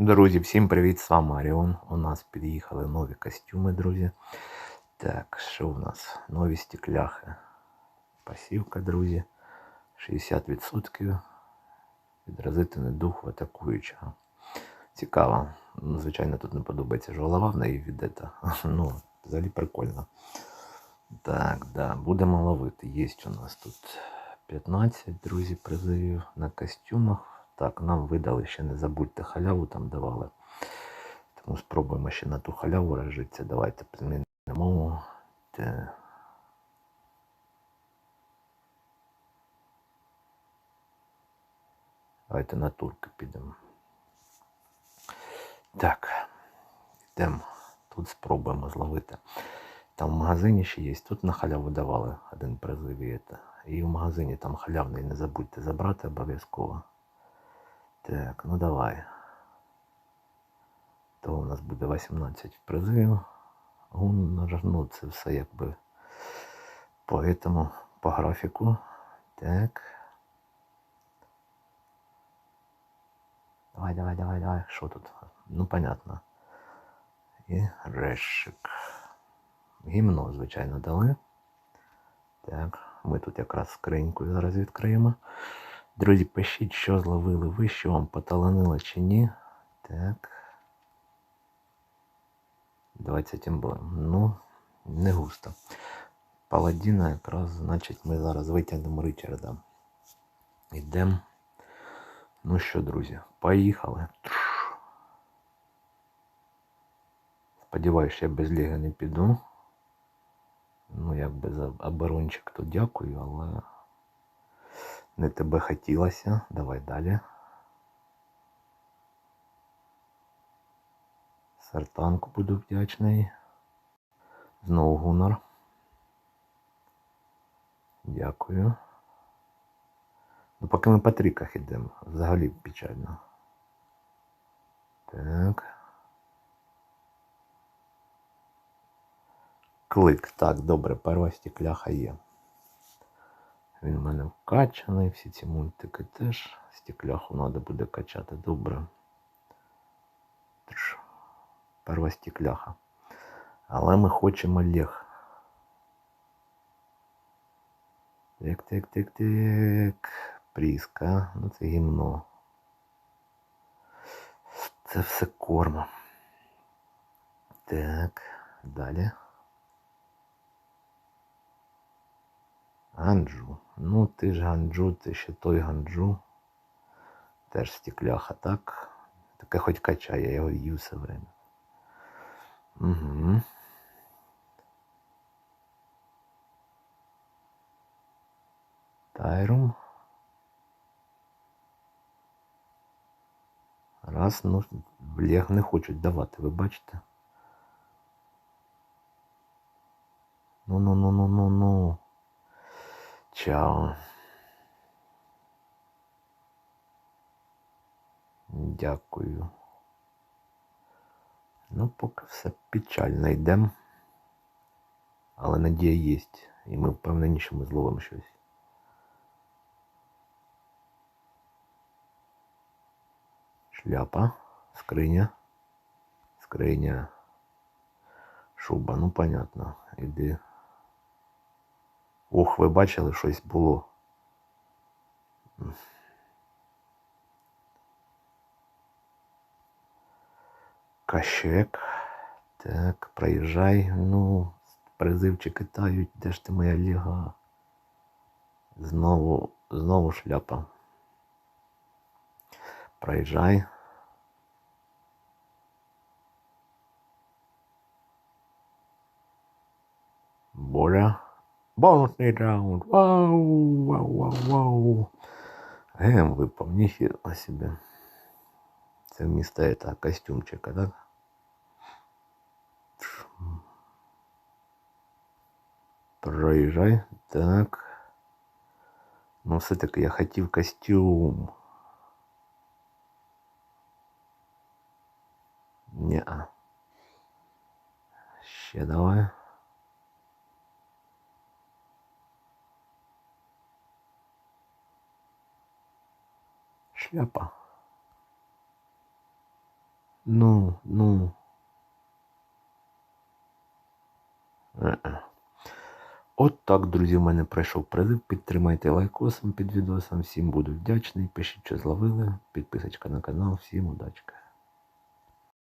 Друзі, всім привіт, з вами Аріон. У нас під'їхали нові костюми, друзі. Так, що в нас? Нові стекляхи. Пасівка, друзі. 60% відразительний дух атакуючого. Цікаво. Звичайно, тут не подобається ж голова в неї віддета. Ну, взагалі прикольно. Так, да, будемо ловити. Є у нас тут 15, друзі, призивів на костюмах. Так, нам видали ще не забудьте халяву там давали. Тому спробуємо ще на ту халяву розжитися. Давайте змінимо. Те. Давайте на турки підемо. Так, йдемо. Тут спробуємо зловити. Там в магазині ще є. Тут на халяву давали один призив. І в магазині там халявний не забудьте забрати обов'язково. Так, ну давай. То у нас буде 18 призивів. Ну, це все якби по этому, по графіку. Так. Давай, давай, давай, давай. Що тут? Ну, понятно. І решик. Гімно, звичайно, дали. Так, ми тут якраз скриньку зараз відкриємо. Друзі, пишіть, що зловили ви, що вам поталанило чи ні. Так. 20 емблем. Ну, не густо. Паладіна якраз, значить, ми зараз витягнемо Ричарда. Йдемо. Ну що, друзі, поїхали. Сподіваюсь, я без ліги не піду. Ну, як без оборончик, то дякую, але... Не тебе хотілося. Давай далі. Сартанку буду вдячний. Знову гунар. Дякую. Ну, поки ми по тріках йдемо. Взагалі печально. Так. Клик. Так, добре, перша стекляха є. Він в мене вкачаний, всі ці мультики теж. Стекляху треба буде качати добре. Перва стекляха. Але ми хочемо лег. Тик, тик, тик, тик. Пріска. Ну це гімно. Це все корма. Так, далі. Ганджу. Ну, ти ж ганджу, ти ще той ганджу. Теж стекляха, так? Таке хоч качає, я його їв все время. Угу. Тайрум. Раз, ну, блях не хочуть давати, ви бачите? Ну-ну-ну-ну-ну-ну. Чао. Дякую. Ну, поки все печально йдемо. Але надія є. І ми впевнені, що ми зловимо щось. Шляпа, скриня, скриня, шуба, ну понятно. Іди. Ох, ви бачили, щось було. Кащек. Так, проїжджай. Ну, призивчики тають, де ж ти моя ліга? Знову, знову шляпа. Проїжджай. Боря. Бонусний раунд. Вау, вау, вау, вау. Гем випав, ніхіра себе. Це вмісто этого костюмчика, так? Проїжджай. Так. Ну, все-таки я хотів костюм. Не-а. Ще давай. Шляпа. Ну, ну. От так, друзі, в мене пройшов прилив. Підтримайте лайкосом під відосом. Всім буду вдячний. Пишіть, що зловили. Підписочка на канал. Всім удачка.